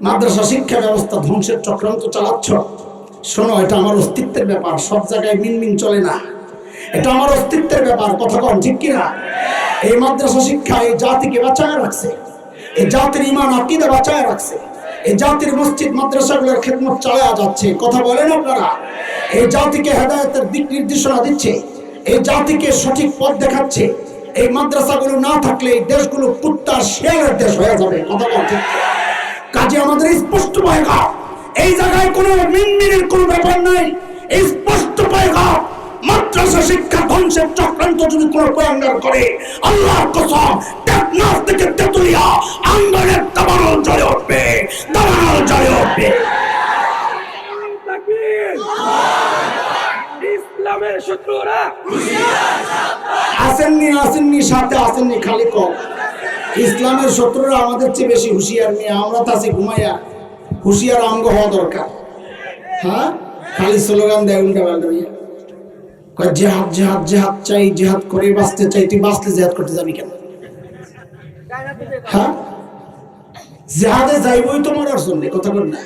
মাদ্রাসা শিক্ষা ব্যবস্থা ধ্বংসের চক্রান্ত চালাচ্ছ। শোনো, এটা আমার অস্তিত্বের ব্যাপার, সব জায়গায় মিনমিন চলে না। এটা আমার অস্তিত্বের ব্যাপার, কথা কন, ঠিক কিনা? এই মাদ্রাসা শিক্ষা এই জাতিকে বাঁচায় রাখছে। এই জাতির ইমান আকিদা বাঁচায় রাখছে। এই জাতির মসজিদ, মাদ্রাসাগুলোর খেদমত চালায়া যাচ্ছে। কথা বলেন আপনারা? এই জাতিকে হেদায়তের দিক নির্দেশনা দিচ্ছে। এই জাতিকে সঠিক পথ দেখাচ্ছে। এই মাদ্রাসাগুলো না থাকলে এই দেশগুলো কুত্তা শিয়ালের দেশ হয়ে যাবে। কথা বল ঠিক কিনা? কাজে আমাদের স্পষ্ট পায়গা এই জায়গায় কোনো মিনমিনের কোনো ব্যাপার নাই। স্পষ্ট পায়গা মাদ্রাসা শিক্ষা ধ্বংসের চক্রান্ত যদি কোনো প্রয়াঙ্গার করে আল্লাহ কসম টেকনাফ থেকে তেতুলিয়া আঙ্গনের দাবানল জয় উঠবে, দাবানল জয় উঠবে। আসেননি আসেননি, সাথে আসেননি, খালি কম। ইসলামের শত্রুরা আমাদের চেয়ে বেশি হুঁশিয়ার নিয়ে আমরা তো আছি ঘুমাইয়া হুঁশিয়ার অঙ্গ হওয়া দরকার। হ্যাঁ? খালি স্লোগান দেয় উল্টা পাল্টা। জেহাদ জেহাদ জেহাদ চাই, জেহাদ করে বাঁচতে চাই, তুই বাঁচলে জেহাদ করতে যাবি কেন? হ্যাঁ? জেহাদে যাইবই তো মরার জন্য, কথা বল না।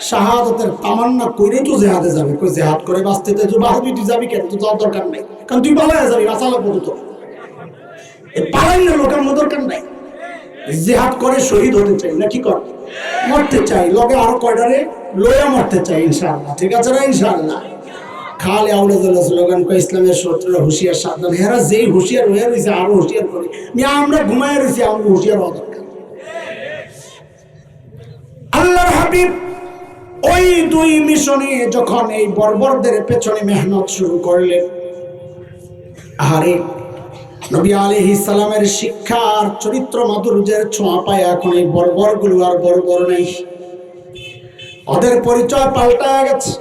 শাহাদতের তামান্না করে তো জেহাদে যাবে। জেহাদ করে বাঁচতে চাই, তুই বাঁচবি, তুই যাবি কেন? তুই যাওয়ার দরকার নেই। কারণ তুই পালায় যাবি বাঁচা লাগবো নাই। জেহাদ করে শহীদ হতে চাই, না কি কর? মরতে চাই আরও কয়টারে মরতে চাই ঠিক আছে না খালে ইসলামের শত্রুরা সাবধান। হেরা যেই হয়ে রয়েছে আরও করে। আমরা রয়েছি আমরা হওয়া দরকার। আল্লাহর হাবিব ওই দুই মিশনে যখন এই বর্বরদের পেছনে মেহনত শুরু করলেন আরে নবী আলাইহিস সালামের শিক্ষা আর চরিত্র মাধুর্যের ছোঁয়া পায় এখন এই বর্বরগুলো আর বর্বর নেই। ওদের পরিচয় পাল্টা গেছে।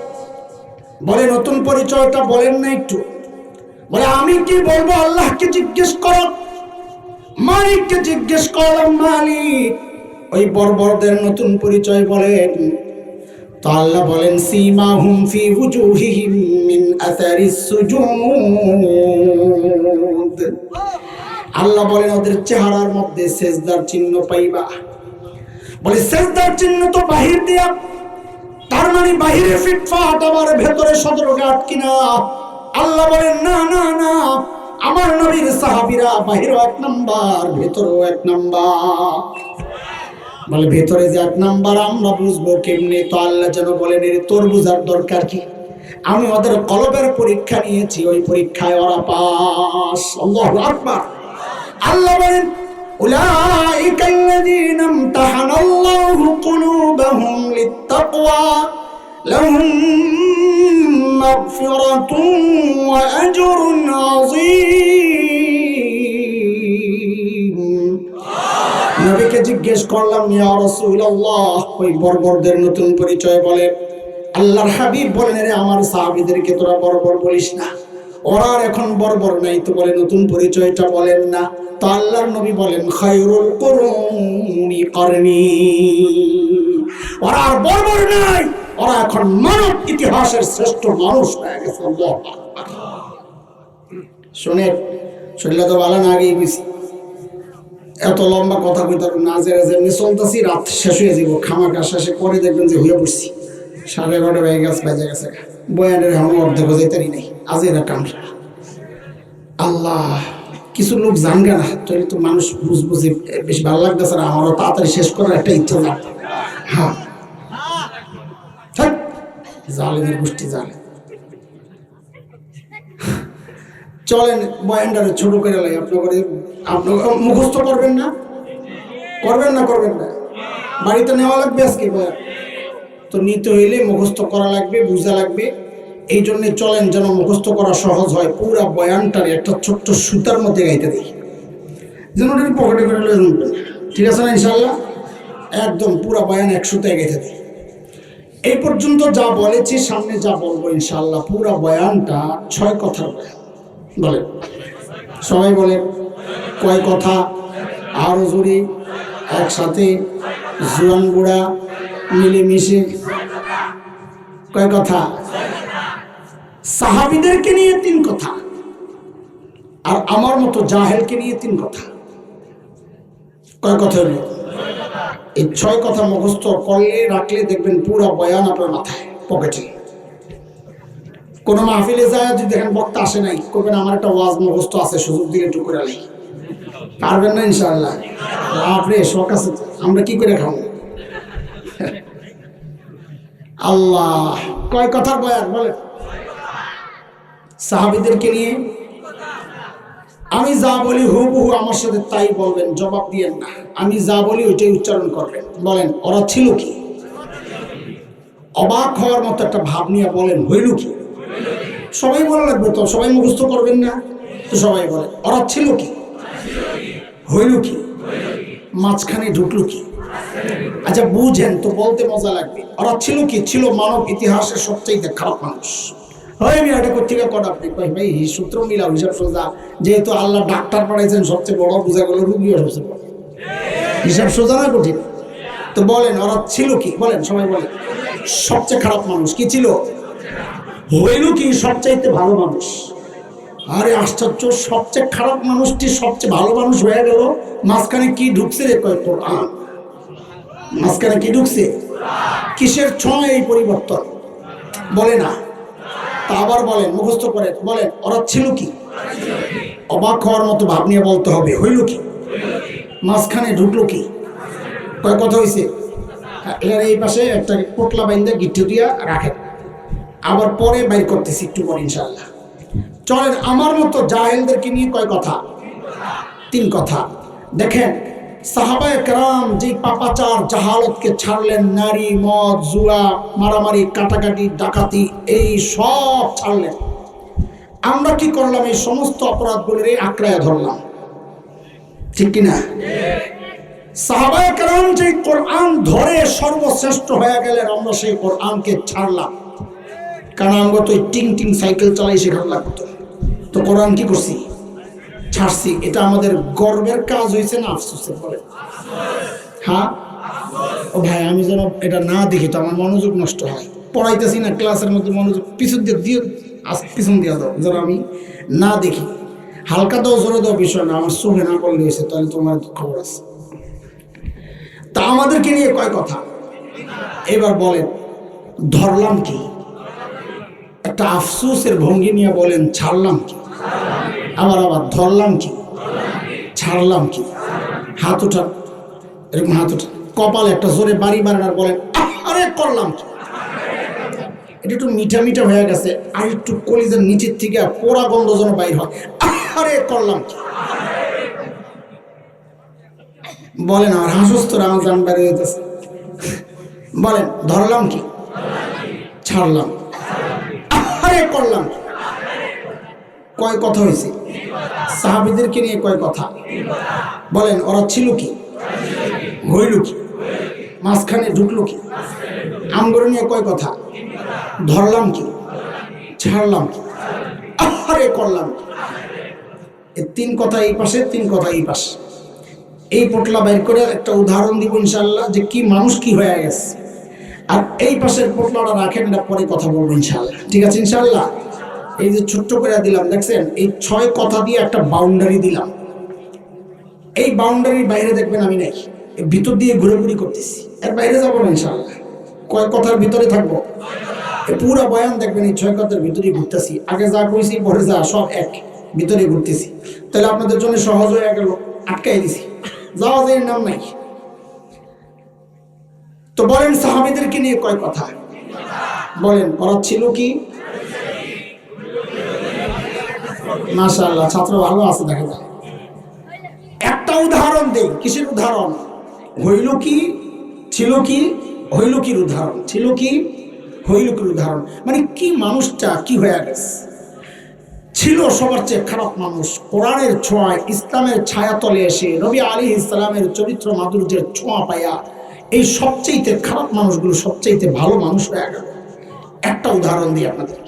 বলে, নতুন পরিচয়টা বলেন না একটু। বলে, আমি কি বলব? আল্লাহকে জিজ্ঞেস করো। মালিককে জিজ্ঞেস করলাম মালিক। ওই বর্বরদের নতুন পরিচয় বলেন। তো আল্লাহ বলেন সীমা হুম ফি হুজুহিহিম আল্লাহ বলেন, ওদের চেহারার মধ্যে সেজদার চিহ্ন পাইবা। বলে, সেজদার চিহ্ন তো বাহির দিয়া, তার মানে বাহিরে ফিটফাট আবার ভেতরে সদর গাট কিনা? আল্লাহ বলেন, না না না, আমার নবীর সাহাবীরা বাহিরও এক নাম্বার, ভেতরেও এক নাম্বার। বলে, ভেতরে যে এক নাম্বার, আমরা বুঝব কেমনি? তো আল্লাহ যেন বলেন, এর তোর বুঝার দরকার কি? আমি ওদের কলবের পরীক্ষা নিয়েছি, ওই পরীক্ষায় ওরা পাস। আল্লাহু আকবার। আল্লাহ বলেন أولئك الذين امتحن الله قلوبهم للتقوى لهم مغفرة وأجر عظيم নবীকে জিজ্ঞেস করলাম ইয়া রাসূলুল্লাহ ওই বর্বরদের নতুন পরিচয় বলে আল্লাহর হাবিব বলেন রে আমার সাহাবীদেরকে তোরা বর্বর বলিস না ওরা এখন বর্বর নাই তো বলে নতুন পরিচয়টা বলেন না। তো আল্লাহর নবী বলেন, খায়রুল কুরুনি করনি। ওরা বর্বর নাই, ওরা এখন মানব ইতিহাসের শ্রেষ্ঠ মানুষ হয়ে গেছে শুনে শরীরে তো ভালো না আগেই গেছি এত লম্বা কথা কইতে পারব না যে যেমনি চলতেছি, রাত শেষ হয়ে যাব খামাকা শেষে পরে দেখবেন যে হয়ে পড়ছি। সাড়ে এগারোটা বেজে গেছে বেজে গেছে বয়ানের এখন অর্ধেক যেতারই নেই। আজ এরা কামরা আল্লাহ, কিছু লোক জানবে না, তাহলে তো মানুষ বুঝ বুঝে বেশ ভালো লাগতেছে না, আমারও তাড়াতাড়ি শেষ করার একটা ইচ্ছা জাগ হ্যাঁ। জালেমের গোষ্ঠী জালে চলেন, বয়ানটারে ছোট করে লাই, আপনাকে আপনার মুখস্থ করবেন না? করবেন না করবেন না। বাড়িতে নেওয়া লাগবে আজকে বয়ান? তো নিতে হইলে মুখস্থ করা লাগবে, বুঝা লাগবে। এই জন্যে চলেন যেন মুখস্থ করা সহজ হয়। পুরা বয়ানটার একটা ছোট্ট সুতার মধ্যে গাইতে দিই যেন ওটা পকেটে করে লয়ে যাবেন। ঠিক আছে না ইনশাল্লাহ একদম পুরা বয়ান এক সুতায় গেঁথে দিই এই পর্যন্ত যা বলেছি, সামনে যা বলব ইনশাল্লাহ পুরা বয়ানটা ছয় কথার বলে। সবাই বলে, কয় কথা? আরও জুড়ি একসাথে, জুয়ান বুড়া মিলেমিশে। কয় কথা? সাহাবিদেরকে নিয়ে তিন কথা। আর আমার মতো জাহেলকে নিয়ে তিন কথা। কয় কথা হলো? এই ছয় কথা মুখস্থ করলে, রাখলে দেখবেন পুরো বয়ান আপনার মাথায়, পকেটে। কোনো মাহফিলে যায়, যদি দেখেন বক্তা আসে নাই করবেন আমার একটা ওয়াজ মুখস্থ আছে, সুযোগ দিয়ে একটু করে পারবেন না, ইনশাআল্লাহ? আপনি শখ আছে আমরা কি করে খাব? আল্লাহ। কয় কথার বয়ান, বলেন। সাহাবিদেরকে নিয়ে আমি যা বলি হুবহু আমার সাথে তাই বলবেন, জবাব দিয়েন না। আমি যা বলি ওইটাই উচ্চারণ করবেন। বলেন, ওরা ছিল কি? অবাক হওয়ার মতো একটা ভাব নিয়ে বলেন, হইল কি? সবাই বলা লাগবে তো, সবাই মুখস্থ করবেন না? তো সবাই বলে, ওরা ছিল কি? হইল কি? মাঝখানে ঢুকলো কি? আচ্ছা বুঝেন তো, বলতে মজা লাগবে। ওরা ছিল কি? ছিল মানব ইতিহাসের সবচেয়ে খারাপ মানুষ। সবচেয়ে কি? ছিল? হইল কি ভালো মানুষ? আরে, আশ্চর্য, সবচেয়ে খারাপ মানুষটি সবচেয়ে ভালো মানুষ হয়ে গেল। মাঝখানে কি ঢুকছে রে কয় কোরআন? মাঝখানে কি ঢুকছে? কিসের ছোঁয়া এই পরিবর্তন? বলে না। তা আবার বলেন, মুখস্থ করে বলেন ওরা ছিল কি? অবাক হওয়ার মতো ভাব নিয়ে বলতে হবে, হইল কি? মাঝখানে ঢুকলো কি? কয় কথা হয়েছে এর এই পাশে একটা পোটলা বাইন্দা গিট্টু দিয়া রাখেন। আবার পরে বাইর করতেছি একটু পরে ইনশাল্লাহ চলেন, আমার মতো জাহেলদেরকে নিয়ে কয় কথা? তিন কথা। দেখেন সাহাবায় কারাম যে পাপাচার জাহালতকে ছাড়লেন, নারী, মদ, জুয়া, মারামারি, কাটাকাটি, ডাকাতি, এই সব ছাড়লেন। আমরা কি করলাম? এই সমস্ত অপরাধগুলোর আঁকড়ায় ধরলাম। ঠিক কিনা? সাহাবায় যে কোরআন ধরে সর্বশ্রেষ্ঠ হয়ে গেলেন, আমরা সেই কোরআনকে ছাড়লাম। কারণ আমরা তো টিং টিং সাইকেল চালাই শেখার লাগতো। তো কোরআন কি করছি? ছাড়ছি, এটা আমাদের গর্বের কাজ হয়েছে না আফসোসের বলে হ্যাঁ? ও ভাই, আমি যেন এটা না দেখি তো আমার মনোযোগ নষ্ট হয়। পড়াইতেছি না, ক্লাসের মধ্যে মনোযোগ পিছন দিয়ে দিয়ে পিছন দিয়ে দাও, যেন আমি না দেখি। হালকা দাও, জোরে দাও, বিষয় না, আমার চোখে না করলে হয়েছে, তাহলে তোমার খবর আছে। তা আমাদেরকে নিয়ে কয় কথা? এবার বলেন, ধরলাম কি? একটা আফসোসের ভঙ্গি নিয়ে বলেন, ছাড়লাম কি? আবার আবার ধরলাম কি? ছাড়লাম কি? হাত উঠান এরকম হাত উঠান কপালে একটা জোরে বাড়ি বাড়ানোর বলেন "আহ, আরে করলাম কি? এটা একটু মিঠা মিঠা হয়ে গেছে আর একটু কলিজের নিচের থেকে পোড়া গন্ধ যেন বাইর হয়। "আহ, আরে করলাম কি? বলেন আমার হাসস্ত রামজান বেড়ে যেতেছে বলেন ধরলাম কি? ছাড়লাম। আরে করলাম কয় কথা হয়েছে? সাহাবিদেরকে নিয়ে কয় কথা? বলেন, ওরা ছিল কি? হইল কি? মাঝখানে ঢুকলো কি? আমগর নিয়ে কয় কথা? ধরলাম কি? ছাড়লাম কি? আরে করলাম কি? তিন কথা এই পাশে, তিন কথা এই পাশে। এই পোটলা বাইর করে একটা উদাহরণ দিব ইনশাল্লাহ যে কি মানুষ কি হয়ে গেছে। আর এই পাশের পোটলাটা রাখেন না পরে কথা বলব ইনশাল্লাহ ঠিক আছে ইনশাল্লাহ এই যে ছোট্ট করে দিলাম, দেখছেন? এই ছয় কথা দিয়ে একটা বাউন্ডারি দিলাম। এই বাউন্ডারির বাইরে দেখবেন আমি নাই। ভিতর দিয়ে ঘুরে ঘুরি করতেছি। এর বাইরে যাব না ইনশাল্লাহ কয় কথার ভিতরে থাকব। পুরো বয়ান দেখবেন এই ছয় কথার ভিতরেই ঘুরতেছি। আগে যা কইছি, পরে যা, সব এক। ভিতরে ঘুরতেছি। তাহলে আপনাদের জন্য সহজ হয়ে গেল। আটকাই দিছি। যাওয়া যায় নাম নাই। তো বলেন সাহাবিদেরকে নিয়ে কয় কথা? বলেন, ওরা ছিল কি? ছাত্র ভালো আছে, দেখা যায় একটা উদাহরণ দেই, কিসের উদাহরণ? হইল কি, ছিল কি, হইল কির উদাহরণ? ছিল কি, হইল কির উদাহরণ? মানে কি মানুষটা কি হয়ে গেছে? ছিল সবার চেয়ে খারাপ মানুষ। কোরআনের ছোঁয়ায় ইসলামের ছায়াতলে এসে রবি আলী ইসলামের চরিত্র মাধুর্যের ছোঁয়া পাইয়া, এই সবচেয়েতে খারাপ মানুষগুলো সবচেয়েতে ভালো মানুষ হয়ে গেল। একটা উদাহরণ দিই আপনাদেরকে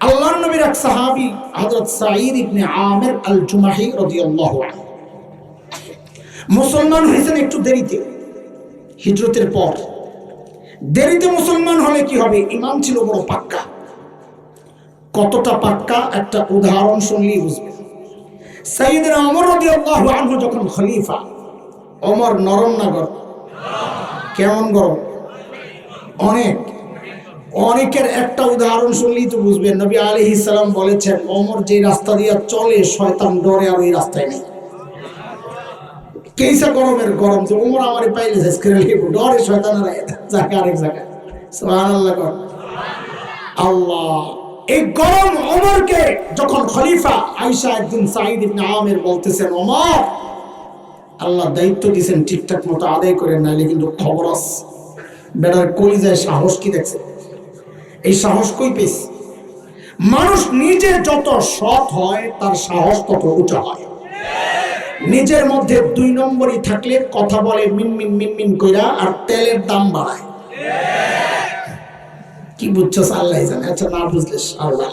আল্লাহর নবীর এক সাহাবী, হযরত সাঈদ ইবনে আমির আল জুমাহি রাদিয়াল্লাহু আনহু। মুসলমান হয়েছেন একটু দেরিতে, হিজরতের পর। দেরিতে মুসলমান হলে কি হবে? ইমান ছিল বড় পাক্কা। কতটা পাক্কা? একটা উদাহরণ শুনলেই বুঝবেন। সাইয়েদনা ওমর রাদিয়াল্লাহু আনহু যখন খলিফা, ওমর নরমনগর কেমন গরম? অনেক। অনেকের একটা উদাহরণ শুনলেই তো বুঝবেন। নবী আলী ইসলাম বলেছেন অমর যে রাস্তা দিয়ে চলে, শয়তান ডরে আর ওই রাস্তায় নেই। কেইসা গরমের গরম? যে ওমর আমার পাইলে ডরে শয়তানের জায়গা আরেক জায়গায়। আল্লাহ, এই গরম ওমরকে যখন খলিফা আয়েশা একদিন ইবনে আমের বলতেছেন, ওমর, আল্লাহ দায়িত্ব দিয়েছেন ঠিকঠাক মতো আদায় করে নাইলে কিন্তু খবর আছে। বেড়ার কলিজায় সাহস কি দেখছে এই সাহস কই পেস মানুষ নিজে যত সৎ হয়, তার সাহস তত উঁচা হয়। নিজের মধ্যে দুই নম্বরই থাকলে কথা বলে মিনমিন মিনমিন কইরা আর তেলের দাম বাড়ায়। কি বুঝছ আল্লাহ জানে? আচ্ছা না বুঝলে আল্লাহ